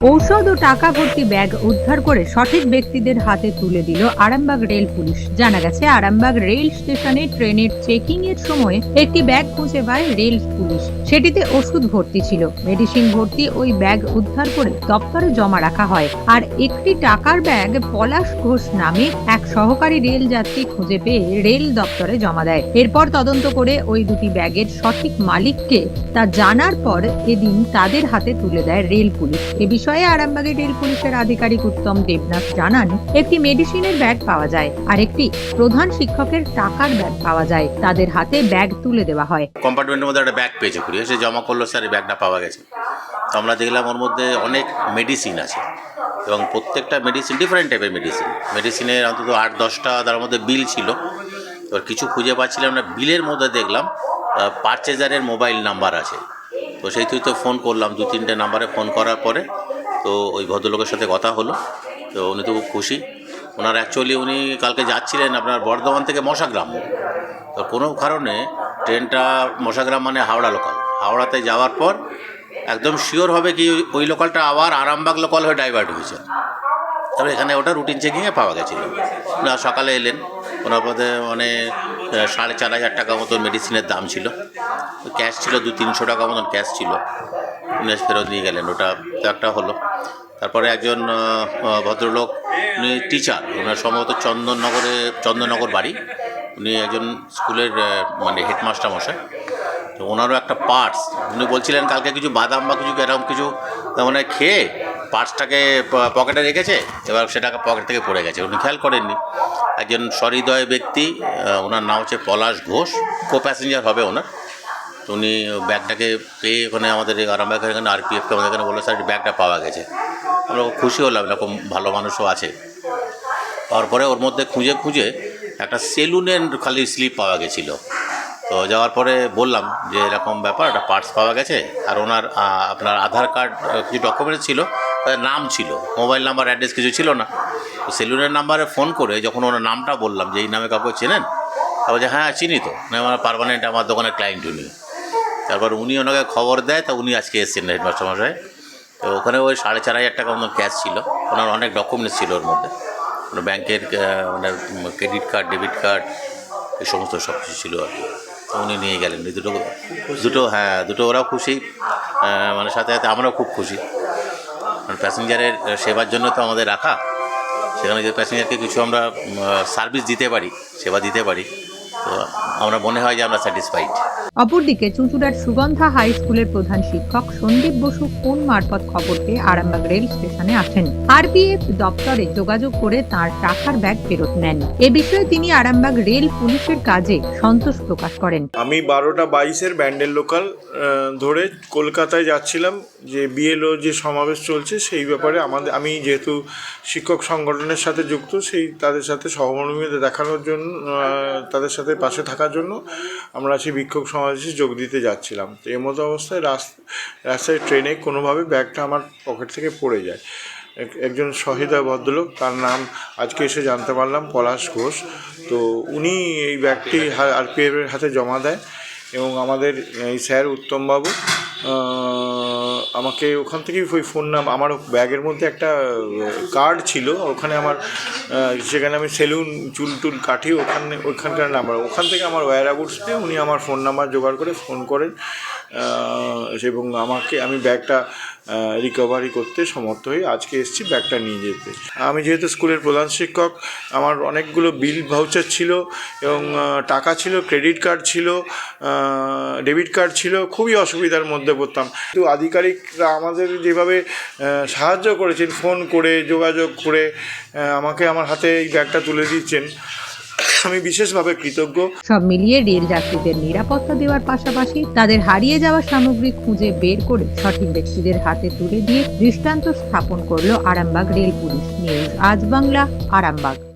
ঔষধ ও টাকা ভর্তি ব্যাগ উদ্ধার করে সঠিক ব্যক্তিদের হাতে তুলে দিল আরামবাগ রেল পুলিশ। জানা গেছে, আরামবাগ রেল স্টেশনে ট্রেনের চেকিং এর সময় একটি ব্যাগ খুঁজে পায় রেল পুলিশ। সেটিতে ওষুধ ভর্তি ছিল। মেডিসিন ভর্তি ওই ব্যাগ উদ্ধার করে দপ্তরে জমা রাখা হয়। আর একটি টাকার ব্যাগ পলাশ ঘোষ নামে এক সহকারী রেল যাত্রী খুঁজে পেয়ে রেল দপ্তরে জমা দেয়। এরপর তদন্ত করে ওই দুটি ব্যাগের সঠিক মালিককে তা জানার পর এদিন তাদের হাতে তুলে দেয় রেল পুলিশ। এ বিষয়ে আরামবাগের রেল পুলিশের আধিকারিক উত্তম দেবনাথ জানান, একটি মেডিসিনের ব্যাগ পাওয়া যায় আর একটি প্রধান শিক্ষকের টাকার ব্যাগ পাওয়া যায়, তাদের হাতে ব্যাগ তুলে দেওয়া হয়। কম্পার্টমেন্টের মধ্যে একটা ব্যাগ পেয়েছে কুড়িয়ে সে জমা করল, স্যার ব্যাগটা পাওয়া গেছে। তো আমরা দেখলাম ওর মধ্যে অনেক মেডিসিন আছে, এবং প্রত্যেকটা মেডিসিন ডিফারেন্ট টাইপের মেডিসিন। মেডিসিনের অন্তত আট, দশটা তার মধ্যে বিল ছিল। এবার কিছু খুঁজে পাচ্ছিলাম না, বিলের মধ্যে দেখলাম পারচেজারের মোবাইল নাম্বার আছে। তো সেই তুই তো ফোন করলাম দু তিনটে নাম্বারে ফোন করার পরে তো ওই ভদ্রলোকের সাথে কথা হলো, তো উনি তো খুব খুশি। ওনার অ্যাকচুয়ালি উনি কালকে যাচ্ছিলেন আপনার বর্ধমান থেকে মশাগ্রাম। তো কোনো কারণে ট্রেনটা মশাগ্রাম মানে হাওড়া লোকাল হাওড়াতে যাওয়ার পর একদম শিওর হবে কি ওই লোকালটা আবার আরামবাগ লোকাল হয়ে ডাইভার্ট হয়েছে। তবে এখানে ওটা রুটিন চেকিংয়ে পাওয়া গেছিল। ওনারা সকালে এলেন। ওনার মধ্যে মানে সাড়ে চার হাজার টাকা মতন মেডিসিনের দাম ছিল। ক্যাশ ছিল দু তিনশো টাকা মতন ক্যাশ ছিল। ফেরত নিয়ে গেলেন। ওটা একটা হলো। তারপরে একজন ভদ্রলোক, উনি টিচার ওনার সম্ভবত চন্দননগরে, চন্দননগর বাড়ি। উনি একজন স্কুলের মানে হেডমাস্টার মশাই। তো ওনারও একটা পার্টস উনি বলছিলেন, কালকে কিছু বাদাম বা কিছু এরকম কিছু মানে খেয়ে পার্টসটাকে পকেটে রেখেছে, এবার সেটাকে পকেট থেকে পড়ে গেছে। উনি খেয়াল করেননি। একজন সহৃদয় ব্যক্তি ওনার নাম হচ্ছে পলাশ ঘোষ কো প্যাসেঞ্জার হবে ওনার। উনি ব্যাগটাকে পেয়ে ওখানে আমাদের আরামবাগ এখানে আরপিএফকে আমাদের এখানে বলল, স্যার, ব্যাগটা পাওয়া গেছে। আমরা খুশি হলাম, এরকম ভালো মানুষও আছে। পাওয়ার পরে ওর মধ্যে খুঁজে খুঁজে একটা সেলুনের খালি স্লিপ পাওয়া গেছিল। তো যাওয়ার পরে বললাম যে, এরকম ব্যাপার, একটা পার্টস পাওয়া গেছে। আর ওনার আপনার আধার কার্ড কিছু ডকুমেন্টস ছিল তার নাম ছিল, মোবাইল নাম্বার, অ্যাড্রেস কিছু ছিল না। তো সেলুনের নাম্বারে ফোন করে যখন ওনার নামটা বললাম যে, এই নামে কাউকে চেনেন? তারপর যে হ্যাঁ চিনি তো। না আমার পারমানেন্ট, আমার দোকানের ক্লায়েন্ট উনি। তারপর উনি ওনাকে খবর দেয়, তা উনি আজকে এসেছেন হেডমাস্টার মশাই তো ওখানে ওই সাড়ে চার হাজার টাকা মতন ক্যাশ ছিল। ওনার অনেক ডকুমেন্টস ছিল ওর মধ্যে। ব্যাংকের ওনার ক্রেডিট কার্ড ডেবিট কার্ড এই সমস্ত সব কিছু ছিল আর কি। উনি নিয়ে গেলেন। দুটো দুটো হ্যাঁ দুটো ওরাও খুশি। মানে সাথে সাথে আমরাও খুব খুশি। কারণ প্যাসেঞ্জারের সেবার জন্য তো আমাদের রাখা। সেখানে যে প্যাসেঞ্জারকে কিছু আমরা সার্ভিস দিতে পারি, সেবা দিতে পারি। তো আমরা মনে হয় যে আমরা স্যাটিসফাইড অপরদিকে চুঁচুড়ার সুগন্ধা হাই স্কুলের প্রধান শিক্ষক সন্দীপ বসু ফোন মারফত খবর পেয়ে আরামবাগ রেল স্টেশনে আসেন? আরপিএফ দপ্তরে যোগাযোগ করে তার টাকার ব্যাগ ফেরত নেন। এ বিষয়ে তিনি আরামবাগ রেল পুলিশের কাজে সন্তোষ প্রকাশ করেন। আমি বারোটা বাইশের ব্যান্ডেল লোকাল আহ, ধরে কলকাতায় যাচ্ছিলাম যে বিএলও যে সমাবেশ চলছে সেই ব্যাপারে আমাদের আমি যেহেতু শিক্ষক সংগঠনের সাথে যুক্ত সেই তাদের সাথে সহমর্মিতা দেখানোর জন্য আহ, তাদের সাথে পাশে থাকার জন্য আমরা সেই বিক্ষোভ সমাবেশে যোগ দিতে যাচ্ছিলাম। তো এর মতো অবস্থায় রাস- রাস্তায় ট্রেনে কোনোভাবে ব্যাগটা আমার পকেট থেকে পড়ে যায়। একজন সহিদা ভদ্রলোক, তার নাম আজকে এসে জানতে পারলাম, পলাশ ঘোষ। তো উনি এই ব্যাগটি আরপিএফের হাতে জমা দেয় এবং আমাদের এই স্যার উত্তমবাবু আমাকে ওখান থেকে ওই ফোন নাম, আমার ব্যাগের মধ্যে একটা কার্ড ছিল, ওখানে আমার সেখানে আমি সেলুন চুল টুল কাটি, ওখানে ওইখানকার নাম্বার ওখান থেকে আমার ওয়্যার আবুটস উনি আমার ফোন নাম্বার জোগাড় করে ফোন করেন। এবং আমাকে, আমি ব্যাগটা রিকভারি করতে সমর্থ হয়ে আজকে এসেছি ব্যাগটা নিয়ে যেতে। আমি যেহেতু স্কুলের প্রধান শিক্ষক, আমার অনেকগুলো বিল ভাউচার ছিল এবং টাকা ছিল ক্রেডিট কার্ড ছিল ডেবিট কার্ড ছিল, খুবই অসুবিধার মধ্যে পড়তাম। কিন্তু আধিকারিকরা আমাদের যেভাবে সাহায্য করেছেন ফোন করে, যোগাযোগ করে আমাকে আমার হাতে এই ব্যাগটা তুলে দিচ্ছেন। আমি বিশেষভাবে কৃতজ্ঞ। সব মিলিয়ে রেল যাত্রীদের নিরাপত্তা দেওয়ার পাশাপাশি তাদের হারিয়ে যাওয়া সামগ্রী খুঁজে বের করে সঠিক ব্যক্তিদের হাতে তুলে দিয়ে দৃষ্টান্ত স্থাপন করল আরামবাগ রেল পুলিশ নিউজ, আজ বাংলা, আরামবাগ।